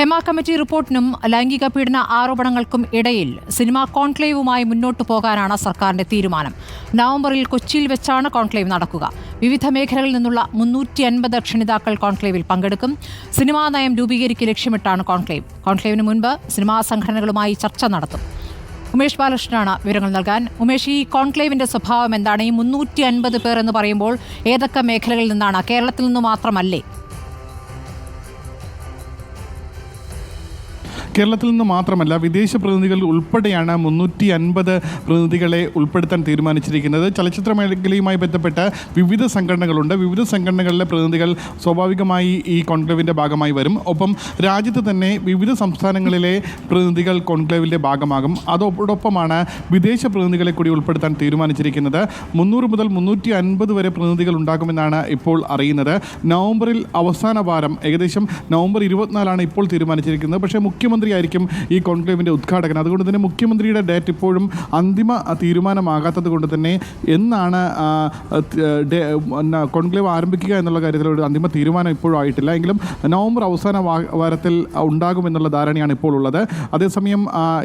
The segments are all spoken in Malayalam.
ഹെമ കമ്മിറ്റി റിപ്പോർട്ടിനും ലൈംഗിക പീഡന ആരോപണങ്ങൾക്കും ഇടയിൽ സിനിമാ കോൺക്ലേവുമായി മുന്നോട്ടു പോകാനാണ് സർക്കാരിന്റെ തീരുമാനം. നവംബറിൽ കൊച്ചിയിൽ വെച്ചാണ് കോൺക്ലേവ് നടക്കുക. വിവിധ മേഖലകളിൽ നിന്നുള്ള മുന്നൂറ്റി അൻപത് ക്ഷണിതാക്കൾ കോൺക്ലേവിൽ പങ്കെടുക്കും. സിനിമാ നയം രൂപീകരിക്കുക ലക്ഷ്യമിട്ടാണ് കോൺക്ലേവ്. കോൺക്ലേവിന് മുൻപ് സിനിമാ സംഘടനകളുമായി ചർച്ച നടത്തും. ഉമേഷ് ബാലകൃഷ്ണനാണ് വിവരങ്ങൾ നൽകാൻ. ഉമേഷ് ഈ കോൺക്ലേവിന്റെ സ്വഭാവം എന്താണ്? ഈ മുന്നൂറ്റി അൻപത് പേർ എന്ന് പറയുമ്പോൾ ഏതൊക്കെ മേഖലകളിൽ നിന്നാണ്? കേരളത്തിൽ നിന്ന് മാത്രമല്ലേ? കേരളത്തിൽ നിന്ന് മാത്രമല്ല വിദേശ പ്രതിനിധികൾ ഉൾപ്പെടെയാണ് മുന്നൂറ്റി അൻപത് പ്രതിനിധികളെ ഉൾപ്പെടുത്താൻ തീരുമാനിച്ചിരിക്കുന്നത്. ചലച്ചിത്ര മേഖലയുമായി ബന്ധപ്പെട്ട വിവിധ സംഘടനകളുണ്ട്. വിവിധ സംഘടനകളിലെ പ്രതിനിധികൾ സ്വാഭാവികമായി ഈ കോൺക്ലേവിന്റെ ഭാഗമായി വരും. ഒപ്പം രാജ്യത്ത് തന്നെ വിവിധ സംസ്ഥാനങ്ങളിലെ പ്രതിനിധികൾ കോൺക്ലേവിന്റെ ഭാഗമാകും. അതോടൊപ്പമാണ് വിദേശ പ്രതിനിധികളെ കൂടി ഉൾപ്പെടുത്താൻ തീരുമാനിച്ചിരിക്കുന്നത്. മുന്നൂറ് മുതൽ മുന്നൂറ്റി അൻപത് വരെ പ്രതിനിധികൾ ഉണ്ടാകുമെന്നാണ് ഇപ്പോൾ അറിയുന്നത്. നവംബറിൽ അവസാന വാരം ഏകദേശം നവംബർ ഇരുപത്തിനാലാണ് ഇപ്പോൾ തീരുമാനിച്ചിരിക്കുന്നത്. പക്ഷേ മുഖ്യമന്ത്രിയായിരിക്കും ഈ കോൺക്ലേവിന്റെ ഉദ്ഘാടകൻ. അതുകൊണ്ട് തന്നെ മുഖ്യമന്ത്രിയുടെ ഡേറ്റ് ഇപ്പോഴും അന്തിമ തീരുമാനമാകാത്തത് കൊണ്ട് തന്നെ എന്നാണ് കോൺക്ലേവ് ആരംഭിക്കുക എന്നുള്ള കാര്യത്തിൽ ഒരു അന്തിമ തീരുമാനം ഇപ്പോഴും ആയിട്ടില്ല. എങ്കിലും നവംബർ അവസാന വാരത്തിൽ ഉണ്ടാകുമെന്നുള്ള ധാരണയാണ് ഇപ്പോൾ ഉള്ളത്. അതേസമയം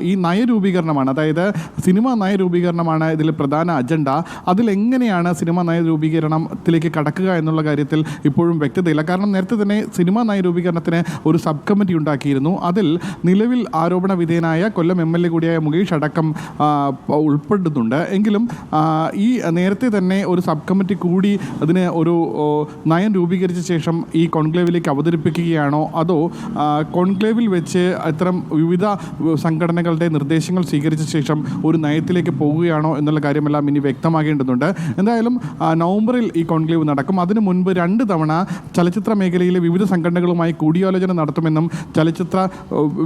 ഈ നയരൂപീകരണമാണ് അതായത് സിനിമ നയരൂപീകരണമാണ് ഇതിൽ പ്രധാന അജണ്ട. അതിലെങ്ങനെയാണ് സിനിമ നയരൂപീകരണത്തിലേക്ക് കടക്കുക എന്നുള്ള കാര്യത്തിൽ ഇപ്പോഴും വ്യക്തതയില്ല. കാരണം നേരത്തെ തന്നെ സിനിമ നയരൂപീകരണത്തിന് ഒരു സബ് കമ്മിറ്റി ഉണ്ടാക്കിയിരുന്നു. അതിൽ നിലവിൽ ആരോപണ വിധേയനായ കൊല്ലം എം എൽ എ കൂടിയായ മുകേഷ് അടക്കം ഉൾപ്പെടുന്നുണ്ട് എങ്കിലും ഈ നേരത്തെ തന്നെ ഒരു സബ് കമ്മിറ്റി കൂടി അതിന് ഒരു നയം രൂപീകരിച്ച ശേഷം ഈ കോൺക്ലേവിലേക്ക് അവതരിപ്പിക്കുകയാണോ? അതോ കോൺക്ലേവിൽ വെച്ച് ഇത്തരം വിവിധ സംഘടനകളുടെ നിർദ്ദേശങ്ങൾ സ്വീകരിച്ച ശേഷം ഒരു നയത്തിലേക്ക് പോവുകയാണോ എന്നുള്ള കാര്യമെല്ലാം ഇനി വ്യക്തമാകേണ്ടതുണ്ട്. എന്തായാലും നവംബറിൽ ഈ കോൺക്ലേവ് നടക്കും. അതിനു മുൻപ് രണ്ട് തവണ ചലച്ചിത്ര മേഖലയിലെ വിവിധ സംഘടനകളുമായി കൂടിയാലോചന നടത്തുമെന്നും ചലച്ചിത്ര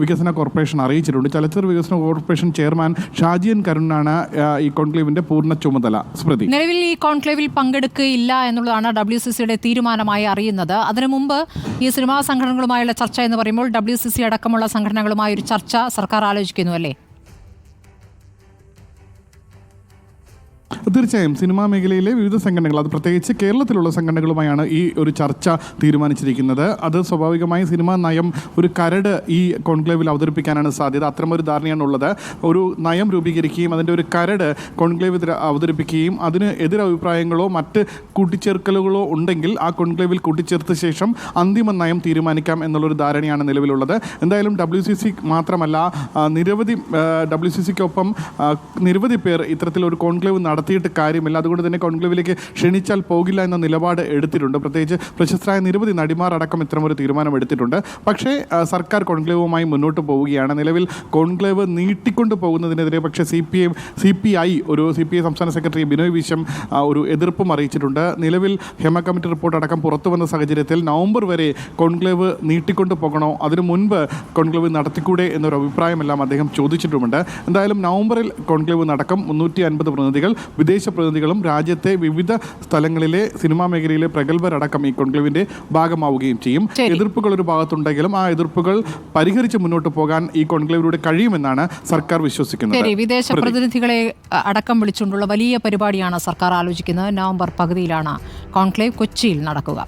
വികസന കോർപ്പറേഷൻ അറിയിച്ചിട്ടുണ്ട്. ചലച്ചിത്ര വികസന കോർപ്പറേഷൻ ചെയർമാൻ ഷാജിയൻ കരുണാണ് ഈ കോൺക്ലേവിന്റെ പൂർണ ചുമതല. സ്മൃതി. നിലവിൽ ഈ കോൺക്ലേവിൽ പങ്കെടുക്കുകയില്ല എന്നുള്ളതാണ് ഡബ്ല്യു സി സിയുടെ തീരുമാനമായി അറിയുന്നത്. അതിനു മുമ്പ് ഈ സിനിമാ സംഘടനകളുമായുള്ള ചർച്ച എന്ന് പറയുമ്പോൾ ഡബ്ല്യു സി സി അടക്കമുള്ള സംഘടനകളുമായി ഒരു ചർച്ച സർക്കാർ ആലോചിക്കുന്നു അല്ലേ? തീർച്ചയായും സിനിമാ മേഖലയിലെ വിവിധ സംഘടനകൾ അത് പ്രത്യേകിച്ച് കേരളത്തിലുള്ള സംഘടനകളുമായാണ് ഈ ഒരു ചർച്ച തീരുമാനിച്ചിരിക്കുന്നത്. അത് സ്വാഭാവികമായി സിനിമാ നയം ഒരു കരട് ഈ കോൺക്ലേവിൽ അവതരിപ്പിക്കാനാണ് സാധ്യത. അത്തരമൊരു ധാരണയാണ് ഉള്ളത് ഒരു നയം രൂപീകരിക്കുകയും അതിന്റെ ഒരു കരട് കോൺക്ലേവിൽ അവതരിപ്പിക്കുകയും അതിന് എതിരഭിപ്രായങ്ങളോ മറ്റ് കൂട്ടിച്ചേർക്കലുകളോ ഉണ്ടെങ്കിൽ ആ കോൺക്ലേവിൽ കൂട്ടിച്ചേർത്ത ശേഷം അന്തിമ നയം തീരുമാനിക്കാം എന്നുള്ളൊരു ധാരണയാണ് നിലവിലുള്ളത്. എന്തായാലും ഡബ്ല്യു സി സി മാത്രമല്ല നിരവധി ഡബ്ല്യു സി സിക്കൊപ്പം നിരവധി പേർ ഇത്തരത്തിലൊരു കോൺക്ലേവ് നടത്തിയിട്ട് കാര്യമില്ല. അതുകൊണ്ട് തന്നെ കോൺക്ലേവിലേക്ക് ക്ഷണിച്ചാൽ പോകില്ല എന്ന നിലപാട് എടുത്തിട്ടുണ്ട്. പ്രത്യേകിച്ച് പ്രശസ്തരായ നിരവധി നടിമാർ അടക്കം ഇത്തരമൊരു തീരുമാനം എടുത്തിട്ടുണ്ട്. പക്ഷേ സർക്കാർ കോൺക്ലേവുമായി മുന്നോട്ട് പോവുകയാണ്. നിലവിൽ കോൺക്ലേവ് നീട്ടിക്കൊണ്ട് പോകുന്നതിനെതിരെ പക്ഷേ C P M C P I ഒരു സി പി ഐ സംസ്ഥാന സെക്രട്ടറി ബിനോയ് വിശ്വം ഒരു എതിർപ്പും അറിയിച്ചിട്ടുണ്ട്. നിലവിൽ ഹെമ കമ്മിറ്റി റിപ്പോർട്ട് അടക്കം പുറത്തു വന്ന സാഹചര്യത്തിൽ നവംബർ വരെ കോൺക്ലേവ് നീട്ടിക്കൊണ്ട് പോകണോ? അതിനു മുൻപ് കോൺക്ലേവ് നടത്തിക്കൂടെ എന്നൊരു അഭിപ്രായമെല്ലാം അദ്ദേഹം ചോദിച്ചിട്ടുമുണ്ട്. എന്തായാലും നവംബറിൽ കോൺക്ലേവ് നടക്കും. മുന്നൂറ്റി അൻപത് പ്രതിനിധികൾ വിദേശ പ്രതിനിധികളും രാജ്യത്തെ വിവിധ സ്ഥലങ്ങളിലെ സിനിമാ മേഖലയിലെ പ്രഗത്ഭരടക്കം ഈ കോൺക്ലേവിന്റെ ഭാഗമാവുകയും ചെയ്യും. എതിർപ്പുകൾ ഒരു ഭാഗത്തുണ്ടെങ്കിലും ആ എതിർപ്പുകൾ പരിഹരിച്ച് മുന്നോട്ട് പോകാൻ ഈ കോൺക്ലേവിലൂടെ കഴിയുമെന്നാണ് സർക്കാർ വിശ്വസിക്കുന്നത്. വിദേശ പ്രതിനിധികളെ അടക്കം വിളിച്ചുകൊണ്ടുള്ള വലിയ പരിപാടിയാണ് സർക്കാർ ആലോചിക്കുന്നത്. നവംബർ പകുതിയിലാണ് കോൺക്ലേവ് കൊച്ചിയിൽ നടക്കുക.